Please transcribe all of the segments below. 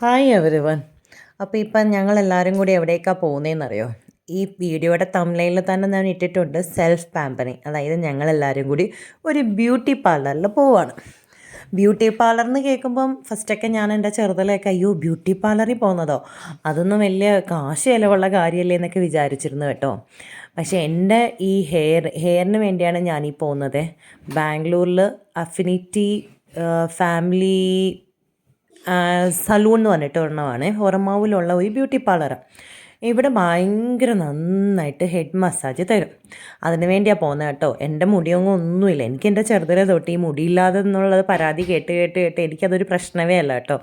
Hi every one അപ്പോൾ ഇപ്പം ഞങ്ങൾ എല്ലാവരും കൂടി എവിടേക്കാണ് പോകുന്നതെന്നറിയോ ഈ വീഡിയോയുടെ തമിഴിൽ തന്നെ ഞാൻ ഇട്ടിട്ടുണ്ട് സെൽഫ് പാമ്പറിങ് അതായത് ഞങ്ങളെല്ലാവരും കൂടി ഒരു ബ്യൂട്ടി പാർലറിൽ പോവാണ്. ബ്യൂട്ടി പാർലർ എന്ന് കേൾക്കുമ്പം ഫസ്റ്റൊക്കെ ഞാൻ എന്റെ ചെറുതലൊക്കെ അയ്യോ ബ്യൂട്ടി പാർലറിൽ പോകുന്നതോ? അതൊന്നും വലിയ കാശ് ചിലവുള്ള കാര്യമല്ലേ എന്നൊക്കെ വിചാരിച്ചിരുന്നു കേട്ടോ. പക്ഷേ എന്റെ ഈ ഹെയർ ഹെയറിന് വേണ്ടിയാണ് ഞാനീ പോകുന്നത്. ബാംഗ്ലൂരിൽ അഫിനിറ്റി ഫാമിലി സലൂൺ എന്ന് പറഞ്ഞിട്ട് ഒരെണ്ണമാണ്. ഹൊറമാവിലുള്ള ഒരു ബ്യൂട്ടി പാർലർ. ഇവിടെ ഭയങ്കര നന്നായിട്ട് ഹെഡ് മസാജ് തരും. അതിന് വേണ്ടിയാണ് പോകുന്നത് കേട്ടോ. എന്റെ മുടിയൊന്നും ഒന്നുമില്ല. എനിക്ക് എന്റെ ചെറുതിലെ തൊട്ട് ഈ മുടിയില്ലാതെ എന്നുള്ളത് പരാതി കേട്ട് കേട്ട് കേട്ട് എനിക്കതൊരു പ്രശ്നമേ അല്ല കേട്ടോ.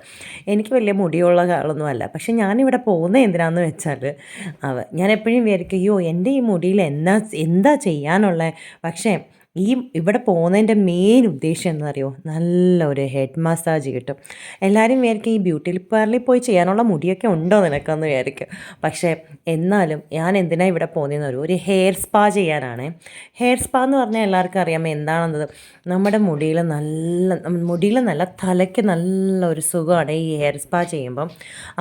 എനിക്ക് വലിയ മുടിയുള്ള ആളൊന്നും അല്ല. പക്ഷേ ഞാനിവിടെ പോകുന്നത് എന്തിനാണെന്ന് വെച്ചാൽ അവ ഞാൻ എപ്പോഴും വിചാരിക്കും അയ്യോ എന്റെ ഈ മുടിയിൽ എന്താ എന്താ ചെയ്യാനുള്ളത് പക്ഷേ ഈ ഇവിടെ പോകുന്നതിന്റെ മെയിൻ ഉദ്ദേശം എന്നറിയോ അറിയോ നല്ല ഒരു ഹെഡ് മസാജ് കിട്ടും. എല്ലാവരും വിചാരിക്കും ഈ ബ്യൂട്ടി പാർലറിൽ പോയി ചെയ്യാനുള്ള മുടിയൊക്കെ ഉണ്ടോ നിനക്കെന്ന് വിചാരിക്കും. പക്ഷേ എന്നാലും ഞാൻ എന്തിനാണ് ഇവിടെ പോകുന്നതെന്ന് അറിയോ? ഒരു ഹെയർ സ്പാ ചെയ്യാനാണ്. ഹെയർ സ്പാ എന്ന് പറഞ്ഞാൽ എല്ലാവർക്കും അറിയാം എന്താണെന്നത്. നമ്മുടെ മുടിയിൽ നല്ല മുടിയിൽ നല്ല തലയ്ക്ക് നല്ല ഒരു സുഖമാണ് ഈ ഹെയർ സ്പാ ചെയ്യുമ്പം.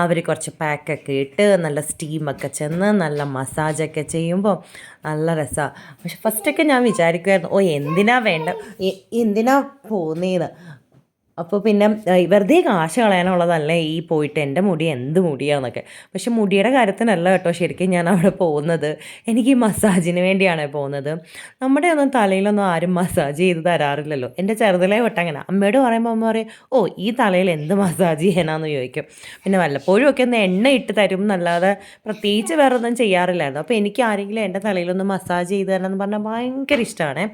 അവർ കുറച്ച് പാക്കൊക്കെ ഇട്ട് നല്ല സ്റ്റീമൊക്കെ ചെന്ന് നല്ല മസാജൊക്കെ ചെയ്യുമ്പോൾ നല്ല രസമാണ് പക്ഷെ ഫസ്റ്റൊക്കെ ഞാൻ വിചാരിക്കുമായിരുന്നു ഓ എന്തിനാ വേണ്ട? എന്തിനാ പോകുന്നേന്ന് അപ്പോൾ പിന്നെ വെറുതെ കാശ് കളയാനുള്ളതല്ല ഈ പോയിട്ട് എന്റെ മുടി എന്ത് മുടിയാന്നൊക്കെ. പക്ഷെ മുടിയുടെ കാര്യത്തിനല്ല കേട്ടോ ശരിക്കും ഞാൻ അവിടെ പോകുന്നത്. എനിക്ക് ഈ മസാജിന് വേണ്ടിയാണ് പോകുന്നത്. നമ്മുടെ ഒന്നും തലയിലൊന്നും ആരും മസാജ് ചെയ്ത് തരാറില്ലല്ലോ. എന്റെ ചെറുതിലെ തൊട്ട് അങ്ങനെ. അമ്മയോട് പറയുമ്പോൾ അമ്മ പറയും ഓ ഈ തലയിൽ എന്ത് മസാജ് ചെയ്യാനാന്ന് ചോദിക്കും. പിന്നെ വല്ലപ്പോഴും ഒക്കെ ഒന്ന് എണ്ണ ഇട്ട് തരും എന്നല്ലാതെ പ്രത്യേകിച്ച് വേറെ ഒന്നും ചെയ്യാറില്ലായിരുന്നു. അപ്പോൾ എനിക്ക് ആരെങ്കിലും എന്റെ തലയിലൊന്ന് മസാജ് ചെയ്ത് തരണം എന്ന് പറഞ്ഞാൽ ഭയങ്കര ഇഷ്ടമാണ്.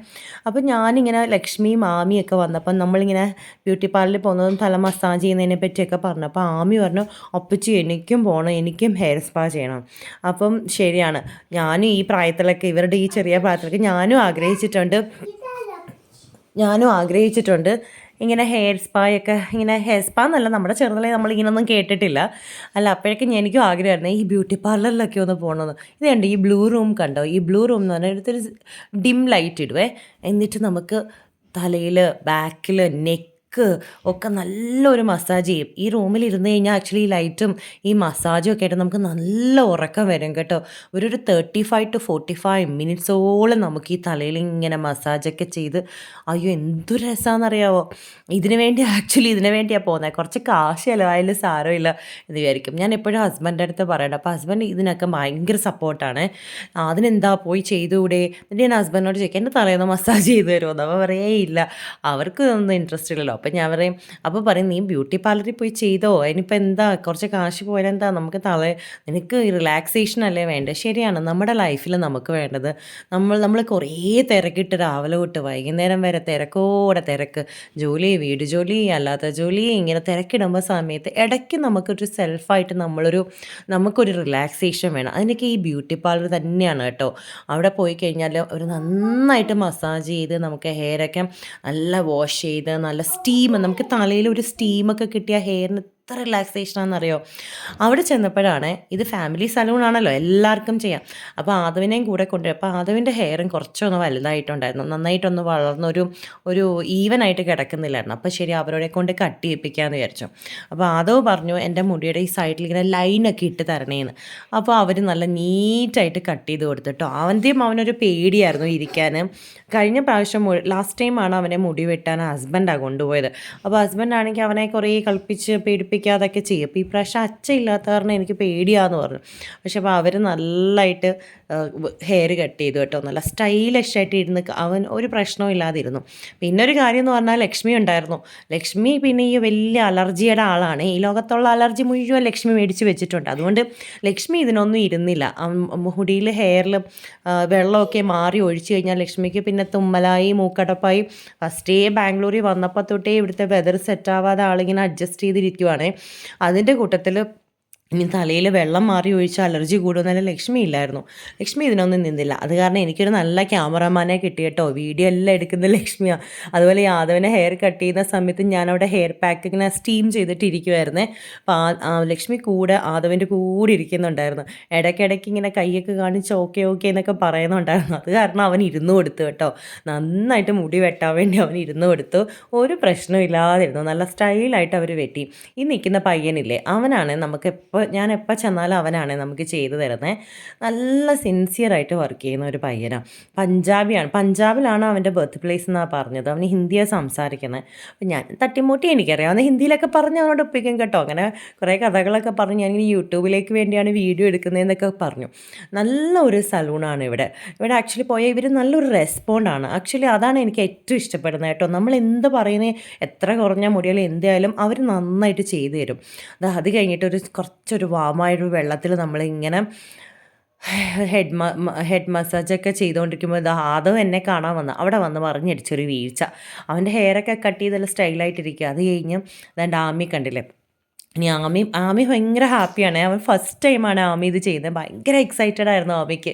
അപ്പോൾ ഞാനിങ്ങനെ ലക്ഷ്മി മാമിയൊക്കെ വന്നപ്പം നമ്മളിങ്ങനെ ബ്യൂട്ടി പാർലറിൽ പോകുന്നതും തല മസാജ് ചെയ്യുന്നതിനെ പറ്റിയൊക്കെ പറഞ്ഞു. അപ്പോൾ ആമി പറഞ്ഞു ഒപ്പിച്ച് എനിക്കും പോകണം എനിക്കും ഹെയർ സ്പാ ചെയ്യണം. അപ്പം ശരിയാണ്. ഞാനും ഈ പ്രായത്തിലൊക്കെ ഇവരുടെ ഈ ചെറിയ പ്രായത്തിലൊക്കെ ഞാനും ആഗ്രഹിച്ചിട്ടുണ്ട്. ഞാനും ആഗ്രഹിച്ചിട്ടുണ്ട് ഇങ്ങനെ ഹെയർ സ്പായൊക്കെ ഇങ്ങനെ ഹെയർ സ്പാ എന്നല്ല നമ്മുടെ ചെറുതിലെ നമ്മളിങ്ങനൊന്നും കേട്ടിട്ടില്ല. അല്ല അപ്പോഴേക്കും എനിക്കും ആഗ്രഹമായിരുന്നു ഈ ബ്യൂട്ടി പാർലറിലൊക്കെ ഒന്ന് പോകണമെന്ന് ഇത് കണ്ടോ ഈ ബ്ലൂ റൂം കണ്ടോ? ഈ ബ്ലൂ റൂം എന്ന് പറഞ്ഞാൽ അടുത്തൊരു ഡിം ലൈറ്റ് ഇടുവേ. എന്നിട്ട് നമുക്ക് തലയിൽ ബാക്കിൽ നെക്ക് ഒക്കെ നല്ലൊരു മസാജ് ചെയ്യും. ഈ റൂമിൽ ഇരുന്ന് കഴിഞ്ഞാൽ ആക്ച്വലി ഈ ലൈറ്റും ഈ മസാജും ഒക്കെ ആയിട്ട് നമുക്ക് നല്ല ഉറക്കം വരും കേട്ടോ. ഒരു ഒരു thirty five to forty five മിനിറ്റ്സോളം നമുക്ക് ഈ തലയിൽ ഇങ്ങനെ മസാജൊക്കെ ചെയ്ത് അയ്യോ എന്തൊരു രസമാണെന്നറിയാവോ ഇതിന് വേണ്ടി ആക്ച്വലി ഇതിന് വേണ്ടിയാണ് പോകുന്നത് കുറച്ച് കാശ് ചിലവായാലും സാരമില്ല എന്ന് വിചാരിക്കും. ഞാൻ എപ്പോഴും ഹസ്ബൻഡ് അടുത്ത് പറയണം അപ്പോൾ ഹസ്ബൻഡ് ഇതിനൊക്കെ ഭയങ്കര സപ്പോർട്ടാണ് അതിനെന്താ? പോയി ചെയ്തുകൂടെ എന്നിട്ട് ഞാൻ ഹസ്ബൻഡിനോട് ചോദിക്കാം എന്റെ തലേന്ന് മസാജ് ചെയ്ത് തരുമോ? അപ്പോൾ പറയേ ഇല്ല. അവർക്ക് ഒന്നും ഇൻട്രസ്റ്റ് ഇല്ലല്ലോ. അപ്പം ഞാൻ പറയും അപ്പോൾ പറയും നീ ബ്യൂട്ടി പാർലറിൽ പോയി ചെയ്തോ? അതിനിപ്പോൾ എന്താ? കുറച്ച് കാശ് പോയാൽ എന്താ? നമുക്ക് തല നിനക്ക് റിലാക്സേഷൻ അല്ലേ വേണ്ടത് ശരിയാണ് നമ്മുടെ ലൈഫിൽ നമുക്ക് വേണ്ടത് നമ്മൾ നമ്മൾ കുറേ തിരക്കിട്ട് രാവിലെ തൊട്ട് വൈകുന്നേരം വരെ തിരക്കോടെ തിരക്ക്. ജോലി വീട് ജോലി അല്ലാത്ത ജോലി ഇങ്ങനെ തിരക്കിടുമ്പോൾ സമയത്ത് ഇടയ്ക്ക് നമുക്കൊരു സെൽഫായിട്ട് നമ്മളൊരു നമുക്കൊരു റിലാക്സേഷൻ വേണം. അതിനൊക്കെ ഈ ബ്യൂട്ടി പാർലർ തന്നെയാണ് കേട്ടോ. അവിടെ പോയി കഴിഞ്ഞാൽ ഒരു നന്നായിട്ട് മസാജ് ചെയ്ത് നമുക്ക് ഹെയറൊക്കെ നല്ല വാഷ് ചെയ്ത് നല്ല സ്റ്റീം നമുക്ക് തലയിൽ ഒരു സ്റ്റീമൊക്കെ കിട്ടിയ ഹെയറിന് എത്ര റിലാക്സേഷൻ ആണെന്നറിയോ? അവിടെ ചെന്നപ്പോഴാണ് ഇത് ഫാമിലി സലൂണാണല്ലോ എല്ലാവർക്കും ചെയ്യാം. അപ്പോൾ ആദവിനെയും കൂടെ കൊണ്ടുവരും അപ്പോൾ ആദവിന്റെ ഹെയറും കുറച്ചൊന്ന് വലുതായിട്ടുണ്ടായിരുന്നു. നന്നായിട്ടൊന്ന് വളർന്നൊരു ഒരു ഈവൻ ആയിട്ട് കിടക്കുന്നില്ലായിരുന്നു. അപ്പോൾ ശരി അവരോടെ കൊണ്ട് കട്ട് ചെയ്യിപ്പിക്കാമെന്ന് വിചാരിച്ചു. അപ്പോൾ ആദവ് പറഞ്ഞു എന്റെ മുടിയുടെ ഈ സൈഡിൽ ഇങ്ങനെ ലൈനൊക്കെ ഇട്ട് തരണേന്ന്. അപ്പോൾ അവർ നല്ല നീറ്റായിട്ട് കട്ട് ചെയ്ത് കൊടുത്തിട്ടോ ആദ്യം അവനൊരു പേടിയായിരുന്നു ഇരിക്കാൻ കഴിഞ്ഞ പ്രാവശ്യം ലാസ്റ്റ് ടൈമാണ് അവനെ മുടി വെട്ടാൻ ഹസ്ബൻഡാണ് കൊണ്ടുപോയത്. അപ്പോൾ ഹസ്ബൻഡാണെങ്കിൽ അവനെ കുറേ കളിപ്പിച്ച് പേടിപ്പിക്കാതൊക്കെ ചെയ്യും. അപ്പോൾ ഈ പ്രാവശ്യം അച്ഛ ഇല്ലാത്ത കാരണം എനിക്ക് പേടിയാന്ന് പറഞ്ഞു. പക്ഷെ അപ്പോൾ അവർ നല്ലതായിട്ട് ഹെയർ കട്ട് ചെയ്തു കേട്ടോ. നല്ല സ്റ്റൈലിഷ് ആയിട്ട് ഇരുന്ന് അവൻ ഒരു പ്രശ്നവും ഇല്ലാതിരുന്നു. പിന്നെ ഒരു കാര്യം എന്ന് പറഞ്ഞാൽ ലക്ഷ്മി ഉണ്ടായിരുന്നു. ലക്ഷ്മി പിന്നെ ഈ വലിയ അലർജിയുടെ ആളാണ്. ഈ ലോകത്തുള്ള അലർജി മുഴുവൻ ലക്ഷ്മി മേടിച്ച് വെച്ചിട്ടുണ്ട്. അതുകൊണ്ട് ലക്ഷ്മി ഇതിനൊന്നും ഇരുന്നില്ല. മുടിയിൽ ഹെയറിൽ വെള്ളമൊക്കെ മാറി ഒഴിച്ചു കഴിഞ്ഞാൽ ലക്ഷ്മിക്ക് പിന്നെ തുമ്മലായി മൂക്കടപ്പായി. ഫസ്റ്റേ ബാംഗ്ലൂരിൽ വന്നപ്പോൾ തൊട്ടേ ഇവിടുത്തെ വെതർ സെറ്റ് ആവാതെ ആളിങ്ങനെ അഡ്ജസ്റ്റ് ചെയ്തിരിക്കുവാണ്. അതിന്റെ കൂട്ടത്തിൽ ഇനി തലയിൽ വെള്ളം മാറി ഒഴിച്ച് അലർജി കൂടുമെന്നല്ല ലക്ഷ്മി ഇല്ലായിരുന്നു. ലക്ഷ്മി ഇതിനൊന്നും നിന്നില്ല. അത് കാരണം എനിക്കൊരു നല്ല ക്യാമറമാനെ കിട്ടി കേട്ടോ വീഡിയോ എല്ലാം എടുക്കുന്ന ലക്ഷ്മിയാണ് അതുപോലെ യാദവിനെ ഹെയർ കട്ട് ചെയ്യുന്ന സമയത്ത് ഞാൻ അവിടെ ഹെയർ പാക്ക് ഇങ്ങനെ സ്റ്റീം ചെയ്തിട്ടിരിക്കുമായിരുന്നേ അപ്പോൾ ലക്ഷ്മി കൂടെ ആദവിന്റെ കൂടെ ഇരിക്കുന്നുണ്ടായിരുന്നു. ഇടയ്ക്കിടയ്ക്ക് ഇങ്ങനെ കൈയൊക്കെ കാണിച്ച് ഓക്കെ ഓക്കെ എന്നൊക്കെ പറയുന്നുണ്ടായിരുന്നു. അത് കാരണം അവൻ ഇരുന്ന് കൊടുത്തു കേട്ടോ. നന്നായിട്ട് മുടി വെട്ടാൻ വേണ്ടി അവൻ ഇരുന്ന് കൊടുത്തു. ഒരു പ്രശ്നവും ഇല്ലാതിരുന്നു. നല്ല സ്റ്റൈലായിട്ട് അവർ വെട്ടി. ഈ നിൽക്കുന്ന പയ്യനില്ലേ അവനാണ് നമുക്ക് എപ്പോൾ ഞാൻ എപ്പോൾ ചെന്നാലും അവനാണ് നമുക്ക് ചെയ്തു തരുന്നത് നല്ല സിൻസിയറായിട്ട് വർക്ക് ചെയ്യുന്ന ഒരു പയ്യനാണ് പഞ്ചാബിയാണ്. പഞ്ചാബിലാണ് അവന്റെ ബർത്ത് പ്ലേസ് എന്നാണ് പറഞ്ഞത്. അവന് ഹിന്ദിയാണ് സംസാരിക്കുന്നത് അപ്പം ഞാൻ തട്ടിമുട്ടി എനിക്കറിയാം. അവന് ഹിന്ദിയിലൊക്കെ പറഞ്ഞ് അവനോട് ഒപ്പിക്കും കേട്ടോ. അങ്ങനെ കുറേ കഥകളൊക്കെ പറഞ്ഞ് ഞാനിങ്ങനെ യൂട്യൂബിലേക്ക് വേണ്ടിയാണ് വീഡിയോ എടുക്കുന്നതെന്നൊക്കെ പറഞ്ഞു. നല്ല ഒരു സലൂണാണ് ഇവിടെ. ഇവിടെ ആക്ച്വലി പോയ ഇവർ നല്ലൊരു റെസ്പോണ്ടാണ് ആക്ച്വലി അതാണ് എനിക്ക് ഏറ്റവും ഇഷ്ടപ്പെടുന്നത് കേട്ടോ. നമ്മൾ എന്ത് പറയുന്നത് എത്ര കുറഞ്ഞ മുടികൾ എന്തായാലും അവർ നന്നായിട്ട് ചെയ്തു തരും. അത് കഴിഞ്ഞിട്ട് ഒരു കുറച്ചൊരു വാമായൊരു വെള്ളത്തിൽ നമ്മളിങ്ങനെ ഹെഡ് ഹെഡ് മസാജൊക്കെ ചെയ്തുകൊണ്ടിരിക്കുമ്പോൾ ഇത് ആദവ് എന്നെ കാണാൻ വന്ന. അവിടെ വന്ന് പറഞ്ഞടിച്ചൊരു വീഴ്ച. അവന്റെ ഹെയറൊക്കെ കട്ട് ചെയ്തെല്ലാം സ്റ്റൈലായിട്ടിരിക്കുക അത് കഴിഞ്ഞ് അതാണ്ട് ആമി കണ്ടില്ലേ? ഇനി ആമി ആമി ഭയങ്കര ഹാപ്പിയാണ്. അവൻ ഫസ്റ്റ് ടൈമാണ് ആമി ഇത് ചെയ്യുന്നത്. ഭയങ്കര എക്സൈറ്റഡ് ആയിരുന്നു ആമിക്ക്.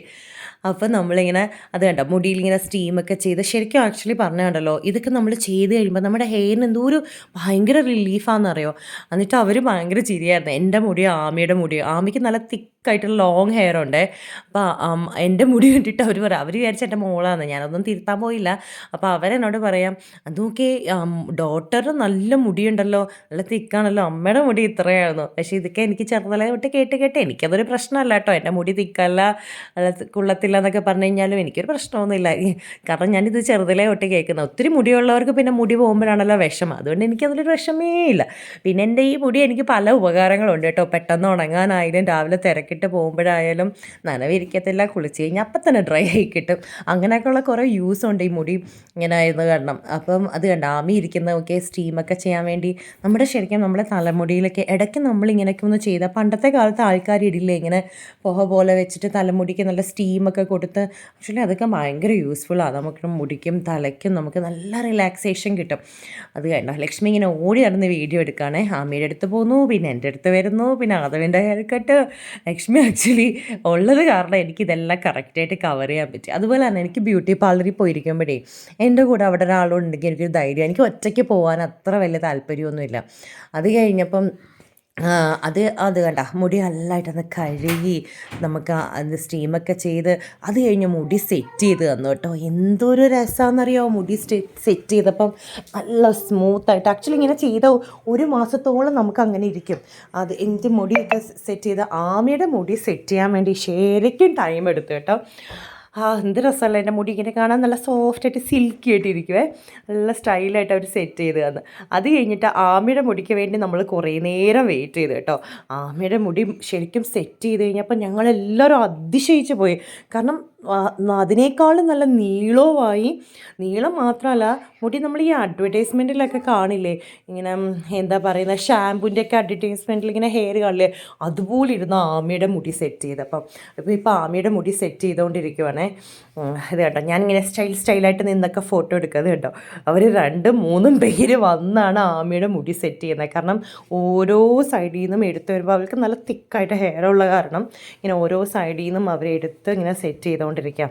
അപ്പോൾ നമ്മളിങ്ങനെ അത് കണ്ട? മുടിയിൽ ഇങ്ങനെ സ്റ്റീമൊക്കെ ചെയ്ത് ശരിക്കും ആക്ച്വലി പറഞ്ഞുണ്ടല്ലോ ഇതൊക്കെ നമ്മൾ ചെയ്ത് കഴിയുമ്പോൾ നമ്മുടെ ഹെയറിന് എന്തോ ഒരു ഭയങ്കര റിലീഫാണെന്നറിയോ എന്നിട്ട് അവർ ഭയങ്കര ചിരിയായിരുന്നു. എന്റെ മുടിയോ ആമിയുടെ മുടിയോ ആമിക്ക് നല്ല തിക്ക് തിക്കായിട്ടുള്ള ലോങ് ഹെയർ ഉണ്ട്. അപ്പോൾ എന്റെ മുടി കണ്ടിട്ട് അവർ പറയാം അവർ വിചാരിച്ച എന്റെ മോളാണ് ഞാനൊന്നും തിരുത്താൻ പോയില്ല. അപ്പോൾ അവരെന്നോട് പറയാം അത് നോക്കി ഡോട്ടർ നല്ല മുടിയുണ്ടല്ലോ. നല്ല തിക്കാണല്ലോ. അമ്മയുടെ മുടി ഇത്രയായിരുന്നു. പക്ഷേ ഇതൊക്കെ എനിക്ക് ചെറുതല വിട്ട് കേട്ട് കേട്ട് എനിക്കതൊരു പ്രശ്നമല്ല കേട്ടോ. എന്റെ മുടി തിക്കല്ല കുള്ളത്തില്ല എന്നൊക്കെ പറഞ്ഞു കഴിഞ്ഞാലും എനിക്കൊരു പ്രശ്നമൊന്നുമില്ല. കാരണം ഞാനിത് ചെറുതലേ തൊട്ട് കേൾക്കുന്നത്. ഒത്തിരി മുടിയുള്ളവർക്ക് പിന്നെ മുടി പോകുമ്പോഴാണല്ലോ വിഷമം. അതുകൊണ്ട് എനിക്കതിലൊരു വിഷമേ ഇല്ല. പിന്നെ എന്റെ ഈ മുടി എനിക്ക് പല ഉപകാരങ്ങളുണ്ട് കേട്ടോ. പെട്ടെന്ന് ഉണങ്ങാനായാലും രാവിലെ തിരക്ക് ഇട്ട് പോകുമ്പോഴായാലും നനവിരിക്കത്തില്ല കുളിച്ച് കഴിഞ്ഞാൽ അപ്പം തന്നെ ഡ്രൈ ആയി കിട്ടും. അങ്ങനെയൊക്കെയുള്ള കുറേ യൂസ് ഉണ്ട് ഈ മുടി ഇങ്ങനെ ആയിരുന്നു കാരണം. അപ്പം അത് കണ്ട ആമി ഇരിക്കുന്നതൊക്കെ സ്റ്റീമൊക്കെ ചെയ്യാൻ വേണ്ടി നമ്മുടെ ശരിക്കും നമ്മുടെ തലമുടിയിലൊക്കെ ഇടയ്ക്ക് നമ്മളിങ്ങനെയൊക്കെ ഒന്ന് ചെയ്ത പണ്ടത്തെ കാലത്ത് ആൾക്കാർ ഇടില്ലേ ഇങ്ങനെ പുഹ പോലെ വെച്ചിട്ട് തലമുടിക്ക് നല്ല സ്റ്റീമൊക്കെ കൊടുത്ത്. ആക്ച്വലി അതൊക്കെ ഭയങ്കര യൂസ്ഫുള്ളാണ് നമുക്ക് മുടിക്കും തലയ്ക്കും നമുക്ക് നല്ല റിലാക്സേഷൻ കിട്ടും. അത് കണ്ടോ ലക്ഷ്മി ഇങ്ങനെ ഓടി നടന്ന് വീഡിയോ എടുക്കുകയാണേ ആമിയുടെ അടുത്ത് പോകുന്നു പിന്നെ എന്റെ അടുത്ത് വരുന്നു പിന്നെ ആദവിന്റെ ഹെയർ കട്ട് ലക്ഷ്മി ആക്ച്വലി ഉള്ളത് കാരണം എനിക്ക് ഇതെല്ലാം കറക്റ്റായിട്ട് കവർ ചെയ്യാൻ പറ്റി. അതുപോലെ തന്നെ എനിക്ക് ബ്യൂട്ടി പാർലറിൽ പോയിരിക്കുമ്പോഴേ എന്റെ കൂടെ അവിടെ ഒരാളുണ്ടെങ്കിൽ എനിക്കൊരു ധൈര്യം. എനിക്ക് ഒറ്റയ്ക്ക് പോകാൻ അത്ര വലിയ താല്പര്യമൊന്നുമില്ല. അത് കഴിഞ്ഞപ്പം അത് അത് കണ്ട മുടി നല്ലതായിട്ടൊന്ന് കഴുകി നമുക്ക് അത് സ്റ്റീമൊക്കെ ചെയ്ത് അത് കഴിഞ്ഞ് മുടി സെറ്റ് ചെയ്ത് തന്നു കേട്ടോ. എന്തൊരു രസമാണെന്നറിയോ മുടി സെറ്റ് ചെയ്തപ്പം നല്ല സ്മൂത്തായിട്ട് ആക്ച്വലി ഇങ്ങനെ ചെയ്ത ഒരു മാസത്തോളം നമുക്ക് അങ്ങനെ ഇരിക്കും. അത് എനിക്ക് മുടിയൊക്കെ സെറ്റ് ചെയ്ത് ആമയുടെ മുടി സെറ്റ് ചെയ്യാൻ വേണ്ടി ശരിക്കും ടൈം എടുത്തു കേട്ടോ. ആ എന്ത് രസമല്ല? എന്റെ മുടി ഇങ്ങനെ കാണാൻ നല്ല സോഫ്റ്റായിട്ട് സിൽക്കി ആയിട്ടിരിക്കുവേ. നല്ല സ്റ്റൈലായിട്ട് അവർ സെറ്റ് ചെയ്ത് തന്ന് അത് കഴിഞ്ഞിട്ട് ആമിയുടെ മുടിക്ക് വേണ്ടി നമ്മൾ കുറേ നേരം വെയിറ്റ് ചെയ്തു കേട്ടോ. ആമിയുടെ മുടി ശരിക്കും സെറ്റ് ചെയ്ത് കഴിഞ്ഞപ്പോൾ ഞങ്ങളെല്ലാവരും അതിശയിച്ച് പോയി. കാരണം അതിനേക്കാളും നല്ല നീളവുമായി നീളം മാത്രമല്ല മുടി നമ്മൾ ഈ അഡ്വർടൈസ്മെന്റിലൊക്കെ കാണില്ലേ? ഇങ്ങനെ എന്താ പറയുന്നത് ഷാമ്പൂന്റെ ഒക്കെ അഡ്വർടൈസ്മെന്റിൽ ഇങ്ങനെ ഹെയർ കാണില്ലേ? അതുപോലെ ഇരുന്ന് ആമയുടെ മുടി സെറ്റ് ചെയ്തപ്പം അപ്പോൾ ഇപ്പോൾ ആമയുടെ മുടി സെറ്റ് ചെയ്തുകൊണ്ടിരിക്കുവാണേ. ഇത് കേട്ടോ ഞാനിങ്ങനെ സ്റ്റൈൽ സ്റ്റൈലായിട്ട് നിന്നൊക്കെ ഫോട്ടോ എടുക്കുന്നത് കേട്ടോ. അവർ രണ്ടും മൂന്നും പേര് വന്നാണ് ആമയുടെ മുടി സെറ്റ് ചെയ്യുന്നത്. കാരണം ഓരോ സൈഡിൽ നിന്നും എടുത്ത് വരുമ്പോൾ അവർക്ക് നല്ല തിക്കായിട്ട് ഹെയർ ഉള്ള കാരണം ഇങ്ങനെ ഓരോ സൈഡിൽ നിന്നും അവരെടുത്ത് ഇങ്ങനെ സെറ്റ് ചെയ്തുകൊണ്ട് ചെയ്തുകൊണ്ടിരിക്കുക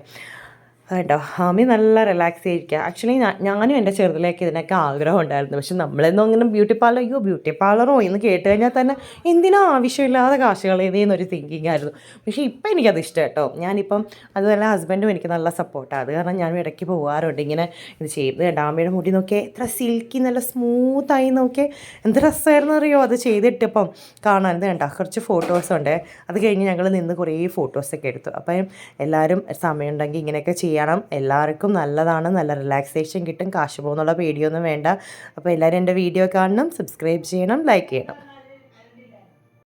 കേട്ടോ ആമി നല്ല റിലാക്സ് ചെയ്തിരിക്കുക ആക്ച്വലി ഞാനും എന്റെ ചെറുതിലേക്ക് ഇതിനൊക്കെ ആഗ്രഹം ഉണ്ടായിരുന്നു പക്ഷെ നമ്മളെന്നും അങ്ങനെ ബ്യൂട്ടി പാർലർ അയ്യോ ബ്യൂട്ടി പാർലറോ എന്ന് കേട്ട് കഴിഞ്ഞാൽ തന്നെ എന്തിനാ ആവശ്യമില്ലാതെ കാശുകൾ ഏതെന്നൊരു തിങ്കിങ് ആയിരുന്നു. പക്ഷേ ഇപ്പം എനിക്കത് ഇഷ്ടം കേട്ടോ ഞാനിപ്പം അതുപോലെ ഹസ്ബൻഡും എനിക്ക് നല്ല സപ്പോർട്ടാണ് അത് കാരണം ഞാൻ ഇടയ്ക്ക് പോകാറുണ്ട് ഇങ്ങനെ ഇത് ചെയ്ത് ഡാമയുടെ മുടി നോക്കിയേ എത്ര സിൽക്കി നല്ല സ്മൂത്തായി നോക്കിയേ. എന്ത് രസമായിരുന്നു അറിയോ അത് ചെയ്തിട്ടിപ്പം കാണാൻ. കണ്ട? കുറച്ച് ഫോട്ടോസ് ഉണ്ട്. അത് കഴിഞ്ഞ് ഞങ്ങൾ നിന്ന് കുറേ ഫോട്ടോസൊക്കെ എടുത്തു. അപ്പം എല്ലാവരും സമയമുണ്ടെങ്കിൽ ഇങ്ങനെയൊക്കെ ചെയ്യാം. ചെയ്യണം. എല്ലാവർക്കും നല്ലതാണ്. നല്ല റിലാക്സേഷൻ കിട്ടും. കാശ് പോകുന്നുള്ള പേടിയൊന്നും വേണ്ട. അപ്പോൾ എല്ലാവരും എന്റെ വീഡിയോ കാണണം സബ്സ്ക്രൈബ് ചെയ്യണം ലൈക്ക് ചെയ്യണം.